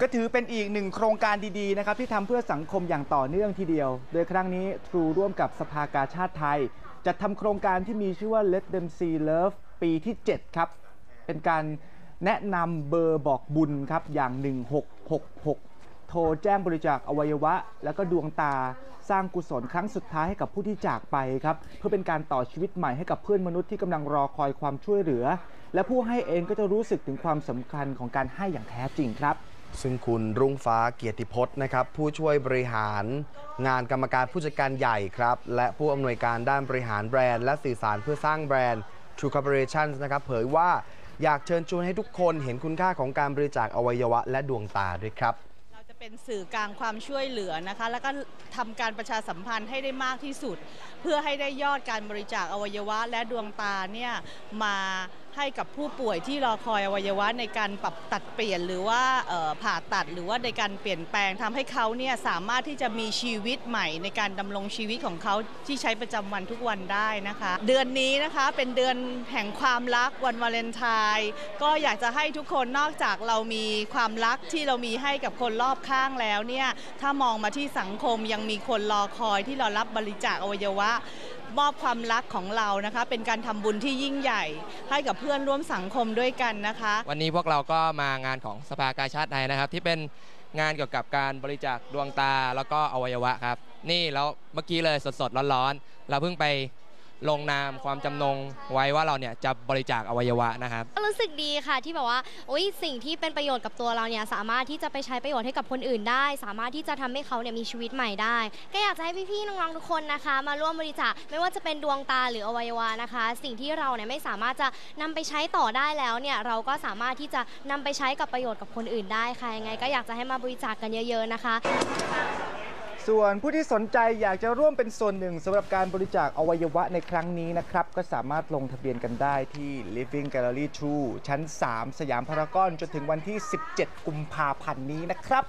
ก็ถือเป็นอีกหนึ่งโครงการดีๆนะครับที่ทำเพื่อสังคมอย่างต่อเนื่องทีเดียว โดยครั้งนี้ทรูร่วมกับสภากาชาติไทย จัดทำโครงการที่มีชื่อว่า Let Them See Love ปีที่ 7 ครับ เป็นการแนะนำเบอร์บอกบุญครับอย่าง 1666 โทรแจ้งบริจาคอวัยวะ แล้วก็ดวงตาสร้างกุศลครั้งสุดท้ายให้กับผู้ที่จากไปครับเพื่อเป็นการต่อชีวิตใหม่ให้กับเพื่อนมนุษย์ที่กำลังรอคอยความช่วยเหลือ และผู้ให้เองก็จะรู้สึกถึงความสำคัญของการให้อย่างแท้จริงครับ ซึ่งคุณรุ่งฟ้าเกียรติพจน์นะครับผู้ช่วยบริหารงานกรรมการผู้จัดการใหญ่ครับ และผู้อำนวยการด้านบริหารแบรนด์ และสื่อสารเพื่อสร้างแบรนด์ True Corporation นะครับเผยว่าอยากเชิญชวนให้ทุกคนเห็นคุณค่าของการบริจาคอวัยวะและดวงตาด้วยครับเราจะเป็นสื่อกลางความช่วยเหลือนะคะ แล้วก็ทำการประชาสัมพันธ์ให้ได้มากที่สุด เพื่อให้ได้ยอดการบริจาคอวัยวะและดวงตาเนี่ยมา ให้กับผู้ป่วยที่รอคอยอวัยวะในการปรับตัดเปลี่ยนหรือว่าผ่าตัดหรือว่าในการเปลี่ยนแปลงทำให้เขาเนี่ยสามารถที่จะมีชีวิตใหม่ในการดำรงชีวิตของเขาที่ใช้ประจำวันทุกวันได้นะคะ เดือนนี้นะคะเป็นเดือนแห่งความรักวันวาเลนไทน์ก็อยากจะให้ทุกคนนอกจากเรามีความรักที่เรามีให้กับคนรอบข้างแล้วเนี่ยถ้ามองมาที่สังคมยังมีคนรอคอยที่เรารับบริจาคอวัยวะ มอบความรักของเรานะคะ เป็นการทำบุญที่ยิ่งใหญ่ ให้กับเพื่อนร่วมสังคมด้วยกันนะคะ วันนี้พวกเราก็มางานของสภากาชาติไทยนะครับ ที่เป็นงานเกี่ยวกับการบริจาคดวงตาแล้วก็อวัยวะครับ นี่แล้วเมื่อกี้เลยสดๆร้อนๆ เราเพิ่งไป ลงนามความจำนงไว้ว่าเราเนี่ยจะบริจาคอวัยวะนะครับ ก็รู้สึกดีค่ะที่แบบว่าโอ้ยสิ่งที่เป็นประโยชน์กับตัวเราเนี่ยสามารถที่จะไปใช้ประโยชน์ให้กับคนอื่นได้ สามารถที่จะทำให้เขาเนี่ยมีชีวิตใหม่ได้ ก็อยากจะให้พี่ๆน้องๆทุกคนนะคะ มาร่วมบริจาคไม่ว่าจะเป็นดวงตาหรืออวัยวะนะคะ สิ่งที่เราเนี่ยไม่สามารถจะนำไปใช้ต่อได้แล้วเนี่ยเราก็สามารถที่จะนำไปใช้กับประโยชน์กับคนอื่นได้ค่ะยังไง ก็อยากจะให้มาบริจาคกันเยอะ ๆนะคะ ส่วนผู้ที่สนใจอยากจะร่วมเป็นส่วนหนึ่งสำหรับการบริจาคอวัยวะในครั้งนี้นะครับ ก็สามารถลงทะเบียนกันได้ที่ Living Gallery 2 ชั้น 3 สยามพารากอนจนถึงวันที่ 17 กุมภาพันธ์นี้นะครับ